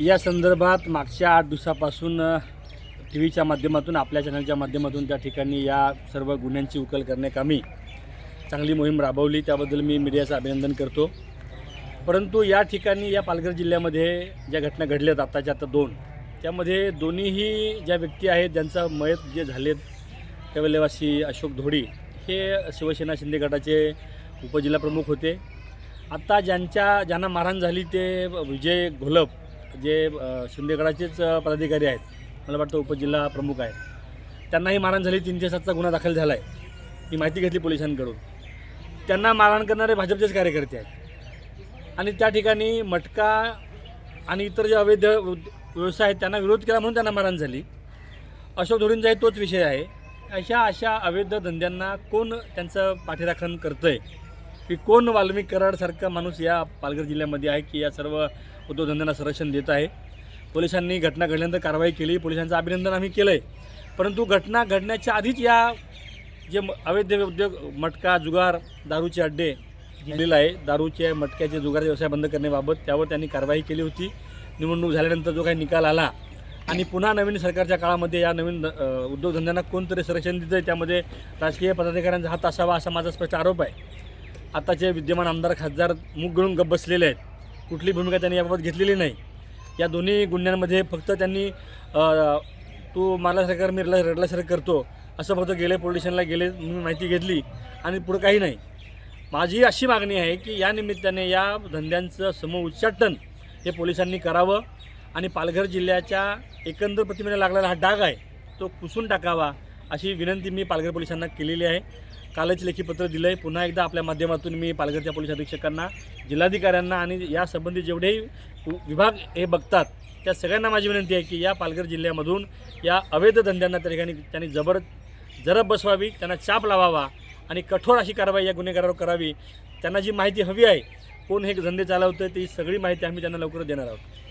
या संदर्भात मागच्या आठ दिवसापासून टी व्हीच्या माध्यमातून आपल्या चॅनलच्या माध्यमातून त्या ठिकाणी या सर्व गुन्ह्यांची उकल करण्याकामी चांगली मोहीम राबवली. त्याबद्दल मी मीडियाचं अभिनंदन करतो. परंतु या ठिकाणी या पालघर जिल्ह्यामध्ये ज्या घटना घडल्यात आत्ताच्या आता दोन त्यामध्ये दोन्हीही ज्या व्यक्ती आहेत ज्यांचा मयत जे झालेत कवलेवासी अशोक धोडी हे शिवसेना शिंदे गटाचे उपजिल्हाप्रमुख होते. आत्ता ज्यांच्या ज्यांना मारहाण झाली ते विजय घोलप जे शिंदेगडाचेच पदाधिकारी आहेत मला वाटतं उपजिल्हा प्रमुख आहेत. त्यांनाही मारहाण झाली तीनशे सातचा गुन्हा दाखल झाला आहे ही माहिती घेतली पोलिसांकडून. त्यांना मारहाण करणारे भाजपचेच कार्यकर्ते आहेत. आणि त्या ठिकाणी मटका आणि इतर जे अवैध व्यवसाय आहेत त्यांना विरोध केला म्हणून त्यांना मारहाण झाली. अशोक धोडींचाही तोच विषय आहे. अशा अशा अवैध धंद्यांना कोण त्यांचं पाठीराखण करतं आहे की कोण वाल्मिक कराडसारखा माणूस या पालघर जिल्ह्यामध्ये आहे की या सर्व उद्योगधंद्यांना संरक्षण देत आहे? पोलिसांनी घटना घडल्यानंतर कारवाई केली पोलिसांचं अभिनंदन आम्ही केलं आहे परंतु घटना घडण्याच्या आधीच या जे म- अवैध उद्योग मटका जुगार दारूचे अड्डे दिलेलं आहे. दारूचे मटक्याचे जुगार व्यवसाय बंद करण्याबाबत त्यावर त्यांनी कारवाई केली होती. निवडणूक झाल्यानंतर जो काही निकाल आला आणि पुन्हा नवीन सरकारच्या काळामध्ये या नवीन उद्योगधंद्यांना कोणतरी संरक्षण दिलं आहे त्यामध्ये राजकीय पदाधिकाऱ्यांचा हात असावा असा माझा स्पष्ट आरोप आहे. आताचे विद्यमान आमदार खासदार मुख गळून गप्प बसलेले आहेत. कुठली भूमिका त्यांनी याबाबत घेतलेली नाही. या दोन्ही गुन्ह्यांमध्ये फक्त त्यांनी तू मला सरकार मी रडला रडल्यासारखं करतो असं फक्त गेले पोलीस गेले मी माहिती घेतली आणि पुढं काही नाही. माझी अशी मागणी आहे की या निमित्ताने या धंद्यांचं समउच्चाटन हे पोलिसांनी करावं आणि पालघर जिल्ह्याच्या एकंदर प्रतिमेला लागलेला हा डाग आहे तो पुसून टाकावा. अशी विनंती मी पालघर पोलिसांना केलेली आहे. कालच लेखीपत्र दिलं आहे पुन्हा एकदा आपल्या माध्यमातून मी पालघरच्या पोलीस अधीक्षकांना जिल्हाधिकाऱ्यांना आणि यासंबंधी जेवढेही विभाग हे बघतात त्या सगळ्यांना माझी विनंती आहे की या पालघर जिल्ह्यामधून या अवैध धंद्यांना त्या ठिकाणी त्यांनी जबर जरब बसवावी त्यांना चाप लावावा आणि कठोर अशी कारवाई या गुन्हेगारावर करावी. त्यांना जी माहिती हवी आहे कोण हे धंदे चालवतं ती सगळी माहिती आम्ही त्यांना लवकर देणार आहोत.